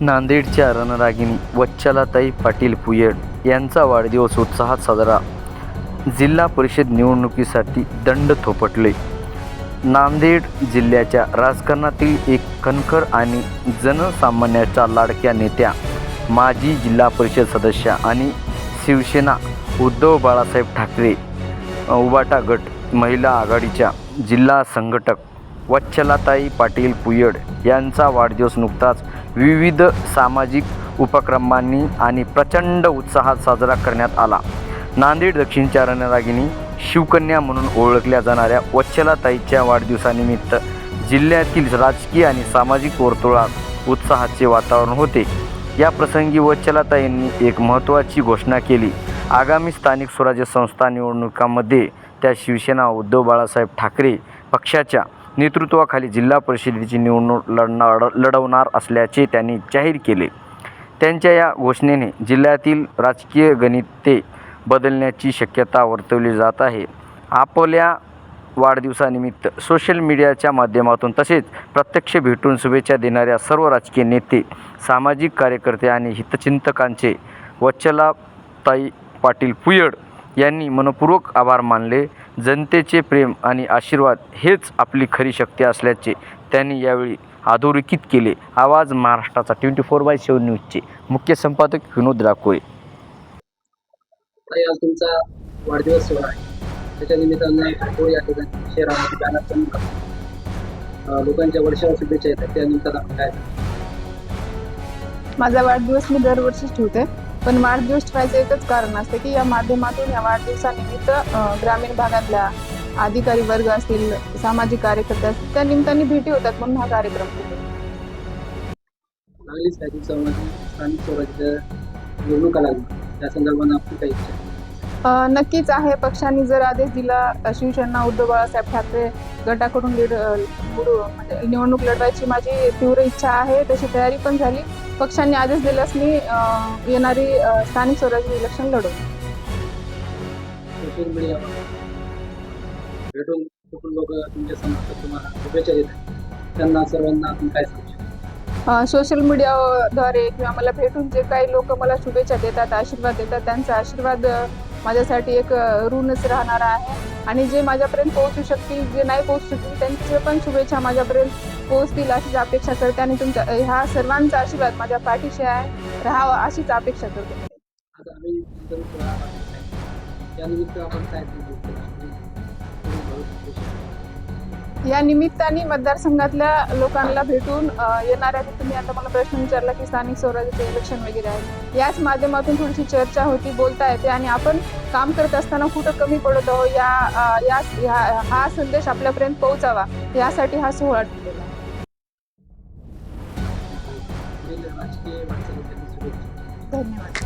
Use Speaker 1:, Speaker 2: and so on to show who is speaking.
Speaker 1: नांदेडच्या रणरागिणी वच्छलाताई पाटील पुयड यांचा वाढदिवस उत्साहात साजरा. जिल्हा परिषद निवडणुकीसाठी दंड थोपटले. नांदेड जिल्ह्याच्या राजकारणातील एक कणखर आणि जनसामान्याच्या लाडक्या नेत्या माजी जिल्हा परिषद सदस्या आणि शिवसेना उद्धव बाळासाहेब ठाकरे उबाटा गट महिला आघाडीच्या जिल्हा संघटक वच्छलाताई पाटील पुयड यांचा वाढदिवस नुकताच विविध सामाजिक उपक्रमांनी आणि प्रचंड उत्साहात साजरा करण्यात आला. नांदेड दक्षिणच्या रणरागिणी शिवकन्या म्हणून ओळखल्या जाणाऱ्या वच्छलाताईच्या वाढदिवसानिमित्त जिल्ह्यातील राजकीय आणि सामाजिक वर्तुळात उत्साहाचे वातावरण होते. या प्रसंगी वच्छलाताईंनी एक महत्त्वाची घोषणा केली. आगामी स्थानिक स्वराज्य संस्था निवडणुकांमध्ये त्या शिवसेना उद्धव बाळासाहेब ठाकरे पक्षाच्या नेतृत्वाखाली जिल्हा परिषदेची निवडणूक लढणार लढवणार असल्याचे त्यांनी जाहीर केले. त्यांच्या या घोषणेने जिल्ह्यातील राजकीय गणिते बदलण्याची शक्यता वर्तवली जात आहे. आपल्या वाढदिवसानिमित्त सोशल मीडियाच्या माध्यमातून तसेच प्रत्यक्ष भेटून शुभेच्छा देणाऱ्या सर्व राजकीय नेते सामाजिक कार्यकर्ते आणि हितचिंतकांचे वच्छलाताई पाटील पुयड यांनी मनपूर्वक आभार मानले. जनतेचे प्रेम आणि आशीर्वाद हेच आपली खरी शक्ती असल्याचे त्यांनी यावेळी अधोरेखित केले. आवाज महाराष्ट्राचा ट्वेंटी फोर बाय सेवन न्यूजचे मुख्य संपादक विनोद राकोळे
Speaker 2: तुमचा वाढदिवस सोहळा आहे. त्याच्या निमित्तानं भरपूर या ठिकाणी शहरामध्ये बॅनर पण अं, लोकांच्या वर्षावर शुभेच्छा येतात. त्या निमित्तानं आपण काय सांगू?
Speaker 3: माझा वाढदिवस मी दरवर्षीच ठेवते. पण वाढदिवस ठेवायचं एकच कारण असतं की या माध्यमातून या वाढदिवसानिमित्त ग्रामीण भागातल्या अधिकारी वर्ग असतील सामाजिक कार्यकर्ते असतील त्या निमित्ताने भेटी होतात म्हणून हा कार्यक्रम.
Speaker 2: स्थानिक स्वराज्य निवडणूक आला त्या संदर्भात आपली काही इच्छा.
Speaker 3: नक्कीच आहे. पक्षांनी जर आदेश दिला शिवसेना उद्धव बाळासाहेब ठाकरे गटाकडून लीड म्हणजे निवडणूक लढवायची माझी तीव्र इच्छा आहे. तशी तयारी पण झाली. पक्षांनी आदेश दिल्यास मी येणारी स्थानिक स्वराज्य इलेक्शन लढवू
Speaker 2: सोशल मीडियावर भेटून कुठून लोक तुमच्यासमोर तुम्हाला शुभेच्छा देतात. त्यांना सर्वांना आपण काय सांगू शकतो?
Speaker 3: अ, सोशल मीडियाद्वारे किंवा मला भेटून जे काही लोक मला शुभेच्छा देतात आशीर्वाद देतात त्यांचा आशीर्वाद माझ्यासाठी एक ऋणच राहणार आहे. आणि जे माझ्यापर्यंत पोहोचू शकतील जे नाही पोहोचू शकतील त्यांचे पण शुभेच्छा माझ्यापर्यंत पोहोचतील अशीच अपेक्षा करते आणि तुमच्या ह्या सर्वांचा आशीर्वाद माझ्या पाठीशी आहे. राहावा अशीच अपेक्षा करते.
Speaker 2: या
Speaker 3: निमित्ताने मतदारसंघातल्या लोकांना भेटून येणाऱ्या तुम्ही आता मला प्रश्न विचारला की स्थानिक स्वराज्याचे इलेक्शन वगैरे आहे. याच माध्यमातून थोडीशी चर्चा होती बोलता येते आणि आपण काम करत असताना कुठं कमी पडत आहोत या अ, या हा संदेश आपल्यापर्यंत पोहोचावा यासाठी हा सोहळा ठेवलेला धन्यवाद.